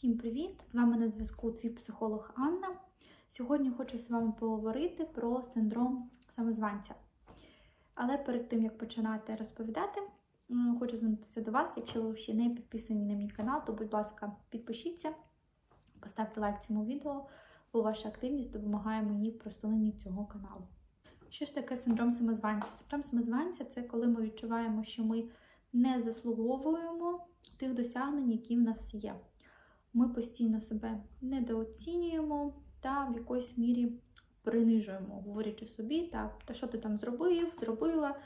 Всім привіт! З вами на зв'язку твій психолог Анна. Сьогодні хочу з вами поговорити про синдром самозванця. Але перед тим як починати розповідати, хочу звернутися до вас. Якщо ви ще не підписані на мій канал, то будь ласка, підпишіться, поставте лайк цьому відео, бо ваша активність допомагає мені в просуненні цього каналу. Що ж таке синдром самозванця? Синдром самозванця це коли ми відчуваємо, що ми не заслуговуємо тих досягнень, які в нас є. Ми постійно себе недооцінюємо та в якоїсь мірі принижуємо, говорячи собі, та, та що ти там зробив, зробила,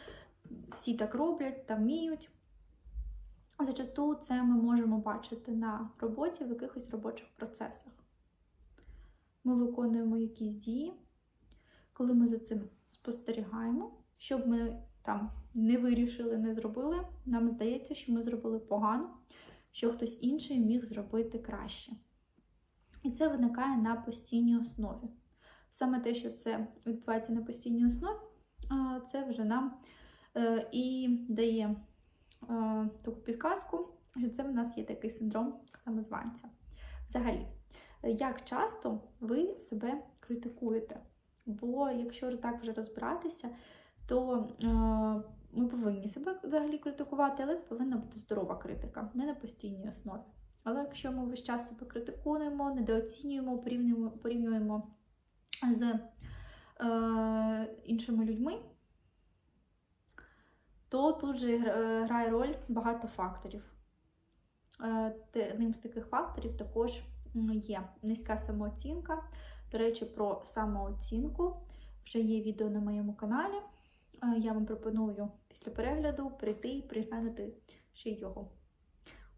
всі так роблять та вміють. Зачасту це ми можемо бачити на роботі в якихось робочих процесах. Ми виконуємо якісь дії, коли ми за цим спостерігаємо, щоб ми там не вирішили, не зробили, нам здається, що ми зробили погано, що хтось інший міг зробити краще. І це виникає на постійній основі. Саме те, що це відбувається на постійній основі, це вже нам е, і дає е, таку підказку, що це в нас є такий синдром самозванця. Взагалі, як часто ви себе критикуєте? Бо якщо так вже розбиратися, то е, ми повинні себе взагалі критикувати, але це повинна бути здорова критика, не на постійній основі. Але якщо ми весь час себе критикуємо, недооцінюємо, порівнюємо, порівнюємо з е, іншими людьми, то тут же грає роль багато факторів. Е, Одним з таких факторів також є низька самооцінка. До речі, про самооцінку вже є відео на моєму каналі. Я вам пропоную після перегляду прийти і приглянути ще його.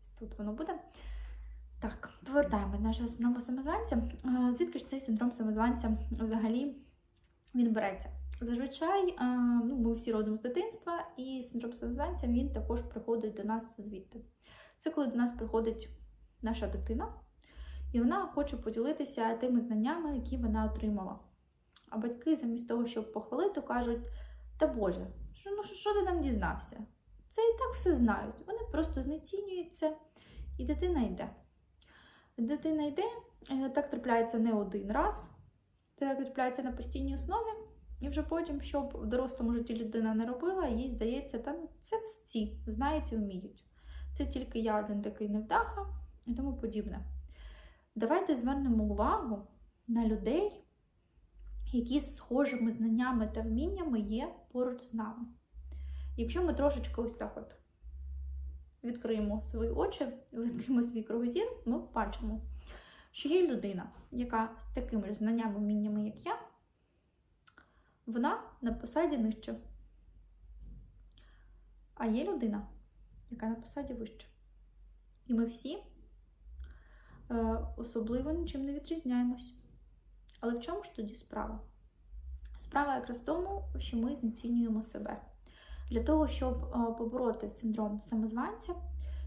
Ось тут воно буде. Так, повертаємось до нашого синдрому самозванця. Е, Звідки ж цей синдром самозванця взагалі він береться? Зазвичай е, ну, ми всі родом з дитинства, і синдром самозванця він також приходить до нас звідти. Це коли до нас приходить наша дитина, і вона хоче поділитися тими знаннями, які вона отримала. А батьки, замість того, щоб похвалити, кажуть: Та Боже, що, ну, що, що ти там дізнався? Це і так все знають. Вони просто знецінюються, і дитина йде. Дитина йде, е, так трапляється не один раз, це трапляється на постійній основі, і вже потім, щоб в дорослому житті людина не робила, їй здається, та ну, це всі знають і вміють. Це тільки я один такий невдаха і тому подібне. Давайте звернемо увагу на людей, які з схожими знаннями та вміннями є поруч з нами. Якщо ми трошечки ось так от відкриємо свої очі, відкриємо свій кругозір, ми бачимо, що є людина, яка з такими ж знаннями, вміннями, як я, вона на посаді нижче. А є людина, яка на посаді вище. І ми всі е, особливо нічим не відрізняємось. Але в чому ж тоді справа? Справа якраз в тому, що ми знецінюємо себе. Для того, щоб е, побороти синдром самозванця,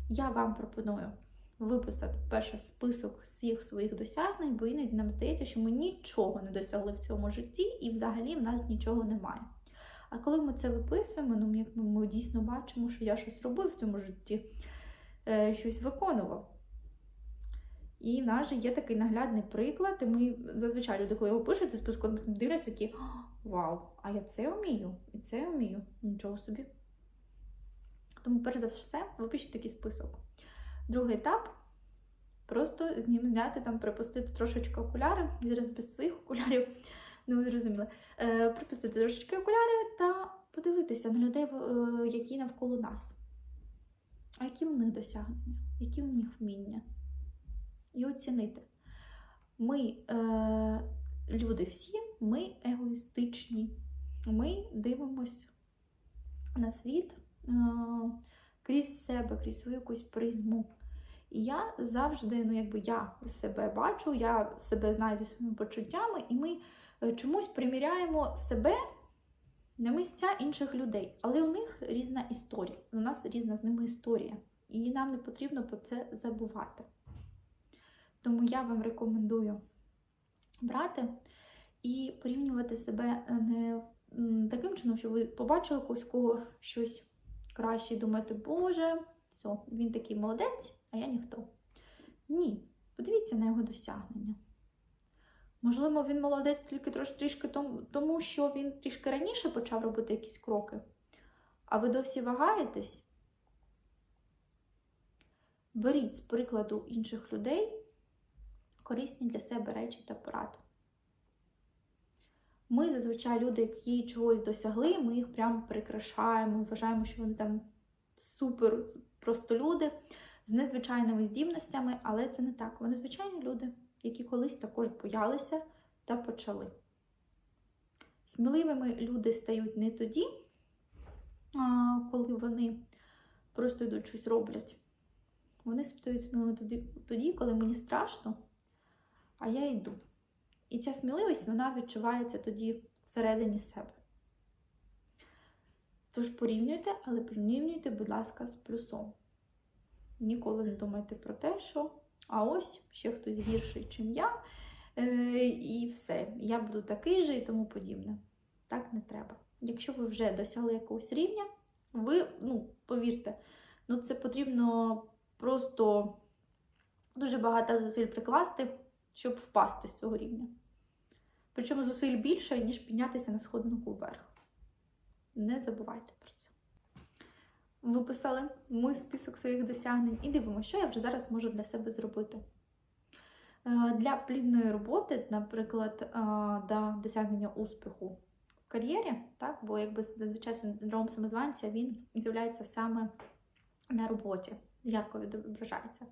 я вам пропоную виписати перше список всіх своїх досягнень, бо іноді нам здається, що ми нічого не досягли в цьому житті і взагалі в нас нічого немає. А коли ми це виписуємо, ну ми, ми дійсно бачимо, що я щось робив в цьому житті, е, щось виконував. І в нас же є такий наглядний приклад, і ми зазвичай люди, коли його пишуть, списку дивляться такі вау, а я це вмію, і це вмію. Нічого собі. Тому, перш за все, випишіть такий список. Другий етап просто з ним зняти, там, припустити трошечки окуляри. Зараз без своїх окулярів, ну ви. Е, припустити трошечки окуляри та подивитися на людей, е, які навколо нас. А які в них досягнення, які в них вміння. І оцінити. Ми, е, люди всі, ми егоїстичні. Ми дивимося на світ е, крізь себе, крізь свою якусь призму. І я завжди, ну якби я себе бачу, я себе знаю зі своїми почуттями, і ми е, чомусь приміряємо себе на місця інших людей. Але у них різна історія. У нас різна з ними історія. І нам не потрібно про це забувати. Тому я вам рекомендую брати і порівнювати себе не таким чином, що ви побачили когось кого щось краще, і думаєте, Боже, все, він такий молодець, а я ніхто. Ні. Подивіться на його досягнення. Можливо, він молодець тільки трішки тому, що він трішки раніше почав робити якісь кроки. А ви досі вагаєтесь? Беріть з прикладу інших людей корисні для себе речі та поради. Ми зазвичай люди, які чогось досягли, ми їх прямо прикрашаємо, вважаємо, що вони там супер просто люди з незвичайними здібностями, але це не так. Вони звичайні люди, які колись також боялися та почали. Сміливими люди стають не тоді, коли вони просто йдуть щось роблять. Вони стають сміливими тоді, коли мені страшно, а я йду. І ця сміливість вона відчувається тоді всередині себе. Тож порівнюйте, але порівнюйте, будь ласка, з плюсом. Ніколи не думайте про те, що а ось ще хтось гірший, чим я, е, і все. Я буду такий же і тому подібне. Так не треба. Якщо ви вже досягли якогось рівня, ви, ну, повірте, ну це потрібно просто дуже багато зусиль прикласти, щоб впасти з цього рівня. Причому зусиль більше, ніж піднятися на сходинку вверх. Не забувайте про це. Виписали ми список своїх досягнень і дивимося, що я вже зараз можу для себе зробити. Е, Для плідної роботи, наприклад, е, до досягнення успіху в кар'єрі, так, бо якби зазвичай синдром самозванця він з'являється саме на роботі, ярко відображається.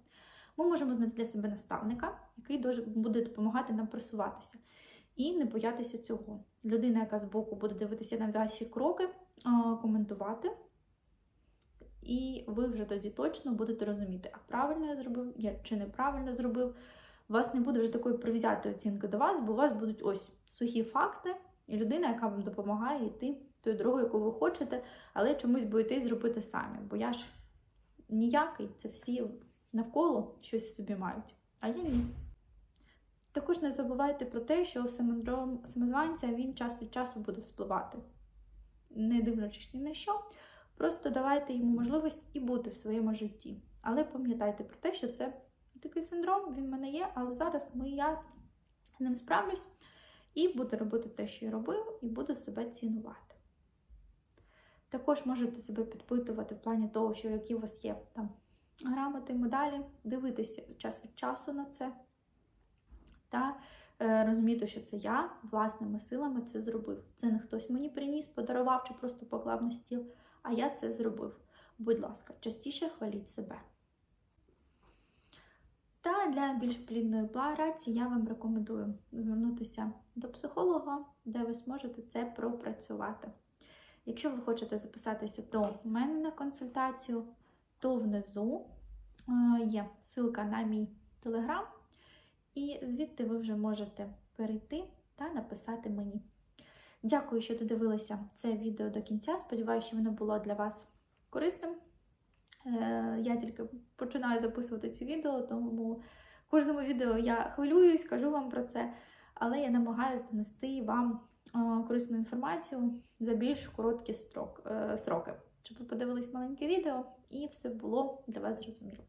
Ми можемо знайти для себе наставника, який буде допомагати нам просуватися. І не боятися цього. Людина, яка збоку буде дивитися на ваші кроки, коментувати. І ви вже тоді точно будете розуміти, а правильно я зробив, я чи неправильно зробив. У вас не буде вже такої привзятої оцінки до вас, бо у вас будуть ось сухі факти, і людина, яка вам допомагає йти тою дорогою, яку ви хочете, але чомусь боїтесь зробити самі. Бо я ж ніякий, це всі навколо щось собі мають, а я ні. Також не забувайте про те, що синдром самозванця він час від часу буде спливати, не дивлячись ні на що. Просто давайте йому можливість і бути в своєму житті. Але пам'ятайте про те, що це такий синдром, він в мене є, але зараз ми, я ним справлюсь і буду робити те, що я робив, і буду себе цінувати. Також можете себе підпитувати в плані того, що які у вас є там грамоти, медалі, дивитися час від часу на це та е, розуміти, що це я власними силами це зробив. Це не хтось мені приніс, подарував чи просто поклав на стіл, а я це зробив. Будь ласка, частіше хваліть себе. Та для більш плідної праці я вам рекомендую звернутися до психолога, де ви зможете це пропрацювати. Якщо ви хочете записатися до мене на консультацію, то внизу е, є ссылка на мій телеграм. І звідти ви вже можете перейти та написати мені. Дякую, що додивилися це відео до кінця. Сподіваюся, що воно було для вас корисним. Е, Я тільки починаю записувати ці відео, тому кожному відео я хвилююсь, кажу вам про це, але я намагаюся донести вам е, корисну інформацію за більш короткі сроки, щоб ви подивились маленьке відео і все було для вас зрозуміло.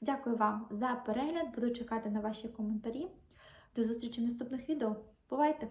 Дякую вам за перегляд. Буду чекати на ваші коментарі. До зустрічі в наступних відео. Бувайте!